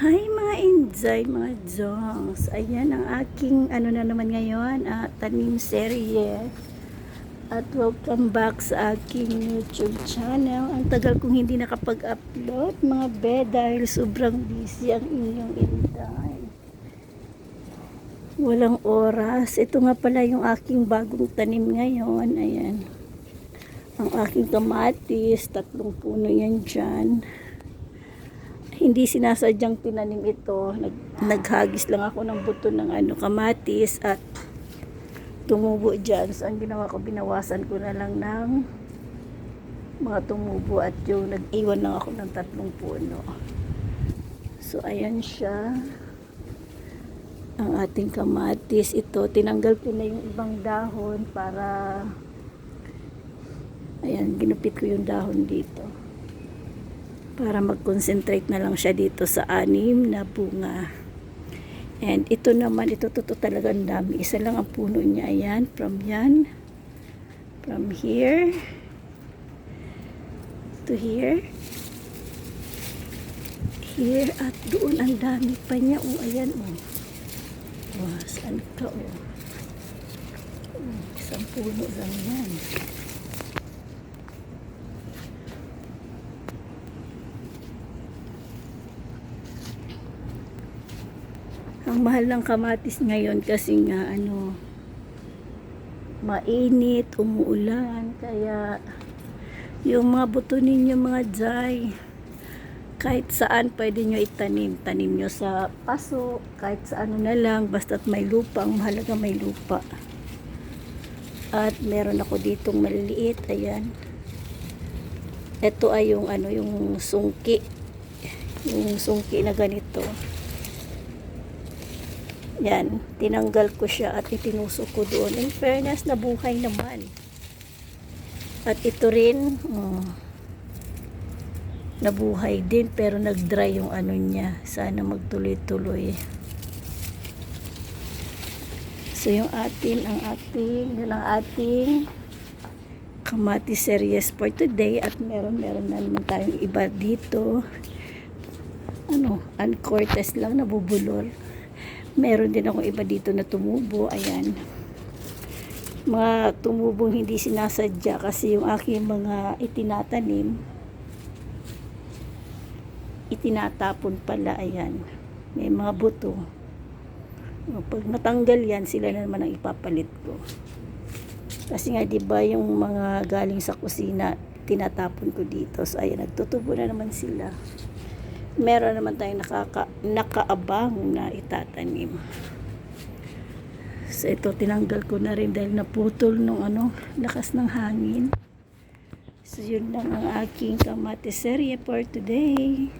Hi mga Inday, mga Jongs. Ayan ang aking ano na naman ngayon, ah, tanim serye. At welcome back sa aking YouTube channel. Ang tagal kong hindi nakapag-upload mga be dahil sobrang busy ang inyong Inday. Walang oras. Ito nga pala yung aking bagong tanim ngayon. Ayan. Ang aking kamatis, tatlong puno yan dyan hindi sinasadyang tinanim ito. Nag, naghagis lang ako ng buto ng ano, kamatis at tumubo dyan. So, ang ginawa ko, binawasan ko na lang ng mga tumubo at yung nag-iwan lang ako ng tatlong puno. So, ayan siya. Ang ating kamatis. Ito, tinanggal ko na yung ibang dahon para ayan, ginupit ko yung dahon dito para mag-concentrate na lang siya dito sa anim na bunga. And ito naman, ito totoo talaga ang dami. Isa lang ang puno niya. Ayan, from yan. From here. To here. Here at doon ang dami pa niya. Oh, ayan oh. Wow, saan ka oh. oh isang puno lang yan. Ang mahal ng kamatis ngayon kasi nga ano mainit, umuulan, kaya yung mga buto ninyo mga jay kahit saan pwede nyo itanim. Tanim nyo sa paso, kahit sa ano na lang, basta't may lupa. Ang mahalaga may lupa. At meron ako ditong maliliit, ayan. Ito ay yung ano, yung sungki. Yung sungki na ganito. Yan, tinanggal ko siya at itinusok ko doon. In fairness, nabuhay naman. At ito rin, oh, nabuhay din pero nag-dry yung ano niya. Sana magtuloy-tuloy. So yung atin, ang ating, yun ang ating kamati series for today at meron meron na naman tayong iba dito ano, uncortes lang nabubulol meron din akong iba dito na tumubo ayan. Mga tumubong hindi sinasadya kasi yung aking mga itinatanim itinatapon pala ayan. May mga buto. Pag natanggal yan sila na naman ang ipapalit ko. Kasi nga 'di ba yung mga galing sa kusina tinatapon ko dito. So ayan nagtutubo na naman sila meron naman tayong nakaka, nakaabang na itatanim. So ito tinanggal ko na rin dahil naputol nung ano, lakas ng hangin. So yun lang ang aking kamatis serye for today.